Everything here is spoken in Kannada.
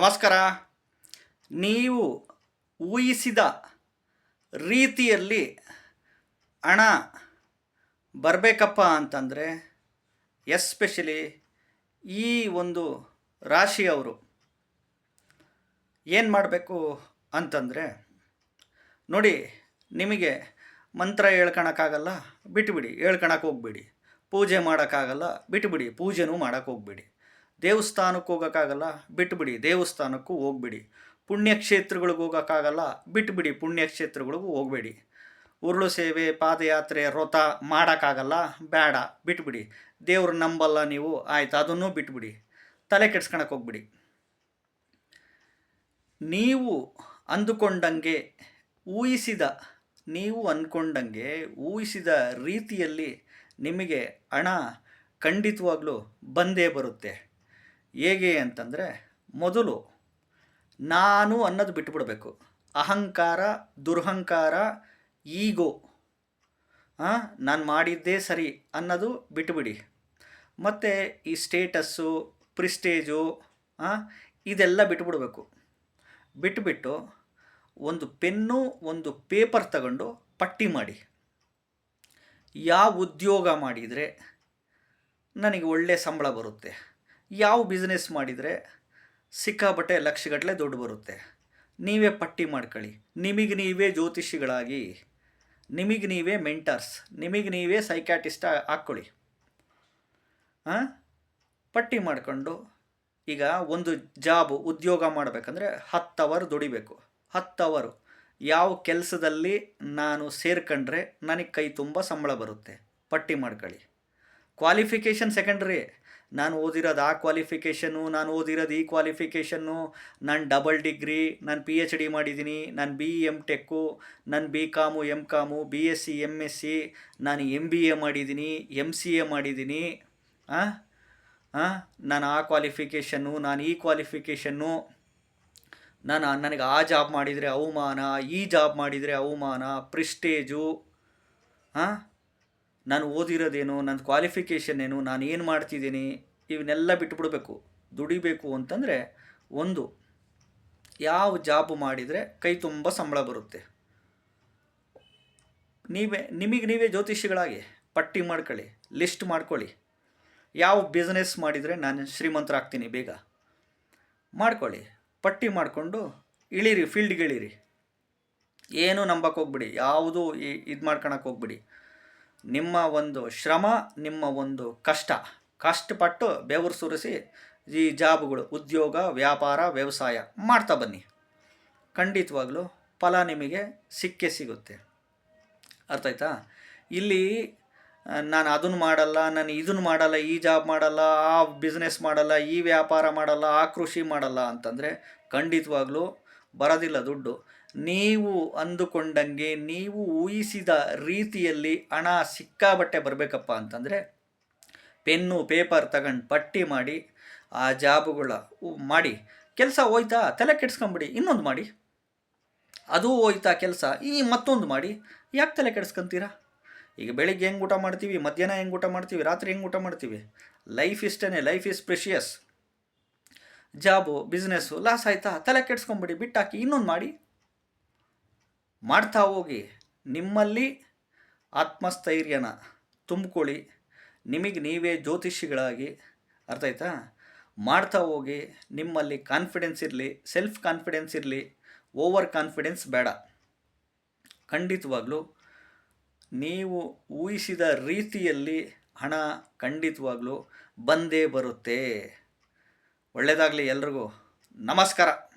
ನಮಸ್ಕಾರ. ನೀವು ಊಹಿಸಿದ ರೀತಿಯಲ್ಲಿ ಹಣ ಬರಬೇಕಪ್ಪ ಅಂತಂದರೆ ಎಸ್ಪೆಷಲಿ ಈ ಒಂದು ರಾಶಿಯವರು ಏನು ಮಾಡಬೇಕು ಅಂತಂದರೆ ನೋಡಿ, ನಿಮಗೆ ಮಂತ್ರ ಹೇಳ್ಕೊಳಕ್ಕಾಗಲ್ಲ ಬಿಟ್ಟುಬಿಡಿ ಹೇಳ್ಕೊಳಕ್ಕೆ ಹೋಗ್ಬೇಡಿ. ಪೂಜೆ ಮಾಡೋಕ್ಕಾಗಲ್ಲ ಬಿಟ್ಟುಬಿಡಿ ಪೂಜೆನೂ ಮಾಡೋಕ್ಕೆ ಹೋಗ್ಬೇಡಿ. ದೇವಸ್ಥಾನಕ್ಕೆ ಹೋಗೋಕ್ಕಾಗಲ್ಲ, ಬಿಟ್ಬಿಡಿ. ದೇವಸ್ಥಾನಕ್ಕೂ ಹೋಗ್ಬಿಡಿ. ಪುಣ್ಯಕ್ಷೇತ್ರಗಳಿಗೆ ಹೋಗೋಕ್ಕಾಗಲ್ಲ ಬಿಟ್ಟುಬಿಡಿ ಪುಣ್ಯಕ್ಷೇತ್ರಗಳಿಗೂ ಹೋಗಬೇಡಿ. ಉರುಳು ಸೇವೆ, ಪಾದಯಾತ್ರೆ, ವ್ರತ ಮಾಡೋಕ್ಕಾಗಲ್ಲ, ಬೇಡ. ಬಿಟ್ಬಿಡಿ. ದೇವ್ರು ನಂಬಲ್ಲ ನೀವು, ಆಯ್ತು. ಅದನ್ನು ಬಿಟ್ಬಿಡಿ. ತಲೆ ಕೆಡ್ಸ್ಕೊಳಕ್ಕೆ ಹೋಗ್ಬಿಡಿ. ನೀವು ಅಂದುಕೊಂಡಂಗೆ ಊಹಿಸಿದ, ನೀವು ಅಂದ್ಕೊಂಡಂಗೆ ಊಹಿಸಿದ ರೀತಿಯಲ್ಲಿ ನಿಮಗೆ ಹಣ ಖಂಡಿತವಾಗ್ಲೂ ಬಂದೇ ಬರುತ್ತೆ. ಹೇಗೆ ಅಂತಂದರೆ ಮೊದಲು ನಾನು ಅನ್ನೋದು ಬಿಟ್ಟುಬಿಡಬೇಕು ಅಹಂಕಾರ, ದುರಹಂಕಾರ, ಈಗೋ. ನಾನು ಮಾಡಿದ್ದೇ ಸರಿ ಅನ್ನೋದು ಬಿಟ್ಟುಬಿಡಿ ಮತ್ತು ಈ ಸ್ಟೇಟಸ್ಸು, ಪ್ರಿಸ್ಟೇಜು ಇದೆಲ್ಲ ಬಿಟ್ಟುಬಿಡಬೇಕು ಬಿಟ್ಟುಬಿಟ್ಟು ಒಂದು ಪೆನ್ನು, ಒಂದು ಪೇಪರ್ ತಗೊಂಡು ಪಟ್ಟಿ ಮಾಡಿ. ಯಾವ ಉದ್ಯೋಗ ಮಾಡಿದರೆ ನನಗೆ ಒಳ್ಳೆಯ ಸಂಬಳ ಬರುತ್ತೆ. ಯಾವ ಬಿಸ್ನೆಸ್ ಮಾಡಿದರೆ ಸಿಕ್ಕಾಬಟ್ಟೆ ಲಕ್ಷಗಟ್ಟಲೆ ದುಡ್ಡು ಬರುತ್ತೆ. ನೀವೇ ಪಟ್ಟಿ ಮಾಡ್ಕೊಳ್ಳಿ. ನಿಮಗೆ ನೀವೇ ಜ್ಯೋತಿಷಿಗಳಾಗಿ, ನಿಮಗೆ ನೀವೇ ಮೆಂಟರ್ಸ್ ನಿಮಗೆ ನೀವೇ ಸೈಕ್ಯಾಟಿಸ್ಟ್ ಹಾಕ್ಕೊಳ್ಳಿ. ಹಾಂ ಪಟ್ಟಿ ಮಾಡಿಕೊಂಡು ಈಗ ಒಂದು ಜಾಬು ಉದ್ಯೋಗ ಮಾಡಬೇಕಂದ್ರೆ ಹತ್ತು ಅವರ್ ದುಡಿಬೇಕು. ಹತ್ತು ಅವರು ಯಾವ ಕೆಲಸದಲ್ಲಿ ನಾನು ಸೇರ್ಕೊಂಡ್ರೆ ನನಗೆ ಕೈ ತುಂಬ ಸಂಬಳ ಬರುತ್ತೆ. ಪಟ್ಟಿ ಮಾಡ್ಕೊಳ್ಳಿ. ಕ್ವಾಲಿಫಿಕೇಷನ್ ಸೆಕೆಂಡ್ರಿ ನಾನು ಓದಿರೋದು ಆ ಕ್ವಾಲಿಫಿಕೇಷನ್ನು ನಾನು ಓದಿರೋದು ಈ ಕ್ವಾಲಿಫಿಕೇಷನ್ನು ನಾನು ಡಬಲ್ ಡಿಗ್ರಿ ನಾನು ಪಿ ಎಚ್ ಡಿ ಮಾಡಿದ್ದೀನಿ, ನಾನು ಬಿ ಎಂ ಟೆಕ್ಕು ನಾನು B com M com B S C M S C ನಾನು ಎಂ ಬಿ ಎ ಮಾಡಿದ್ದೀನಿ ಎಂ ಸಿ ಎ ಮಾಡಿದ್ದೀನಿ. ನಾನು ಆ ಕ್ವಾಲಿಫಿಕೇಷನ್ನು ನಾನು ಈ ಕ್ವಾಲಿಫಿಕೇಷನ್ನು ನಾನು ನನಗೆ ಆ ಜಾಬ್ ಮಾಡಿದರೆ ಅವಮಾನ, ಈ ಜಾಬ್ ಮಾಡಿದರೆ ಅವಮಾನ ಪ್ರಿಸ್ಟೇಜು ಹಾಂ ನಾನು ಓದಿರೋದೇನು, ನನ್ನ ಕ್ವಾಲಿಫಿಕೇಷನ್ ಏನು, ನಾನು ಏನು ಮಾಡ್ತಿದ್ದೀನಿ? ಇವನ್ನೆಲ್ಲ ಬಿಟ್ಬಿಡ್ಬೇಕು, ದುಡಿಬೇಕು ಅಂತಂದರೆ ಒಂದು, ಯಾವ ಜಾಬ್ ಮಾಡಿದರೆ ಕೈ ತುಂಬ ಸಂಬಳ ಬರುತ್ತೆ. ನೀವೇ, ನಿಮಗೆ ನೀವೇ ಜ್ಯೋತಿಷಿಗಳಾಗಿ, ಪಟ್ಟಿ ಮಾಡ್ಕೊಳ್ಳಿ, ಲಿಸ್ಟ್ ಮಾಡ್ಕೊಳ್ಳಿ. ಯಾವ ಬಿಸ್ನೆಸ್ ಮಾಡಿದರೆ ನಾನು ಶ್ರೀಮಂತರಾಗ್ತೀನಿ ಬೇಗ. ಮಾಡ್ಕೊಳ್ಳಿ, ಪಟ್ಟಿ ಮಾಡಿಕೊಂಡು ಇಳೀರಿ ಫೀಲ್ಡ್ಗೆ ಇಳೀರಿ. ಏನೂ ನಂಬಕ್ಕೆ ಹೋಗ್ಬಿಡಿ, ಯಾವುದೂ ಇದು ಮಾಡ್ಕೊಳಕ್ಕೆ ಹೋಗ್ಬಿಡಿ. ನಿಮ್ಮ ಒಂದು ಶ್ರಮ, ನಿಮ್ಮ ಒಂದು ಕಷ್ಟ. ಕಷ್ಟಪಟ್ಟು ಬೆವರು ಸುರಿಸಿ ಈ ಜಾಬ್ಗಳು, ಉದ್ಯೋಗ, ವ್ಯಾಪಾರ, ವ್ಯವಸಾಯ ಮಾಡ್ತಾ ಬನ್ನಿ. ಖಂಡಿತವಾಗ್ಲೂ ಫಲ ನಿಮಗೆ ಸಿಕ್ಕೇ ಸಿಗುತ್ತೆ. ಅರ್ಥ ಆಯ್ತಾ? ಇಲ್ಲಿ ನಾನು ಅದನ್ನು ಮಾಡಲ್ಲ, ನಾನು ಇದನ್ನು ಮಾಡಲ್ಲ, ಈ ಜಾಬ್ ಮಾಡಲ್ಲ, ಆ ಬಿಸ್ನೆಸ್ ಮಾಡಲ್ಲ, ಈ ವ್ಯಾಪಾರ ಮಾಡಲ್ಲ, ಆ ಕೃಷಿ ಮಾಡಲ್ಲ ಅಂತಂದರೆ ಖಂಡಿತವಾಗ್ಲೂ ಬರೋದಿಲ್ಲ ದುಡ್ಡು. ನೀವು ಅಂದುಕೊಂಡಂಗೆ, ನೀವು ಊಹಿಸಿದ ರೀತಿಯಲ್ಲಿ ಹಣ ಸಿಕ್ಕಾಬಟ್ಟೆ ಬರಬೇಕಪ್ಪ ಅಂತಂದರೆ ಪೆನ್ನು, ಪೇಪರ್ ತಗೊಂಡು ಪಟ್ಟಿ ಮಾಡಿ, ಆ ಜಾಬುಗಳ ಮಾಡಿ, ಕೆಲಸ ಹೋಯ್ತಾ ತಲೆ ಕೆಡ್ಸ್ಕೊಂಬಿಡಿ, ಇನ್ನೊಂದು ಮಾಡಿ. ಅದು ಹೋಯ್ತಾ ಕೆಲಸ, ಈ ಮತ್ತೊಂದು ಮಾಡಿ, ಯಾಕೆ ತಲೆ ಕೆಡಿಸ್ಕೊಂತೀರಾ? ಈಗ ಬೆಳಿಗ್ಗೆ ಹೆಂಗೆ ಊಟ ಮಾಡ್ತೀವಿ, ಮಧ್ಯಾಹ್ನ ಹೆಂಗೆ ಊಟ ಮಾಡ್ತೀವಿ, ರಾತ್ರಿ ಹೆಂಗೆ ಊಟ ಮಾಡ್ತೀವಿ? ಲೈಫ್ ಇಷ್ಟೇ life is precious job business loss ಆಯಿತಾ, ತಲೆ ಕೆಡ್ಸ್ಕೊಂಬಿಡಿ, ಬಿಟ್ಟಾಕಿ, ಇನ್ನೊಂದು ಮಾಡಿ. ಮಾಡ್ತಾ ಹೋಗಿ, ನಿಮ್ಮಲ್ಲಿ ಆತ್ಮಸ್ಥೈರ್ಯನ ತುಂಬಿಕೊಳ್ಳಿ. ನಿಮಗೆ ನೀವೇ ಜ್ಯೋತಿಷಿಗಳಾಗಿ ಅರ್ಥ ಆಯ್ತಾ? ಮಾಡ್ತಾ ಹೋಗಿ, ನಿಮ್ಮಲ್ಲಿ ಕಾನ್ಫಿಡೆನ್ಸ್ ಇರಲಿ ಸೆಲ್ಫ್ ಕಾನ್ಫಿಡೆನ್ಸ್ ಇರಲಿ ಓವರ್ ಕಾನ್ಫಿಡೆನ್ಸ್ ಬೇಡ. ಖಂಡಿತವಾಗಲೂ ನೀವು ಊಹಿಸಿದ ರೀತಿಯಲ್ಲಿ ಹಣ ಖಂಡಿತವಾಗಲೂ ಬಂದೇ ಬರುತ್ತೆ. ಒಳ್ಳೆಯದಾಗಲಿ ಎಲ್ರಿಗೂ. ನಮಸ್ಕಾರ.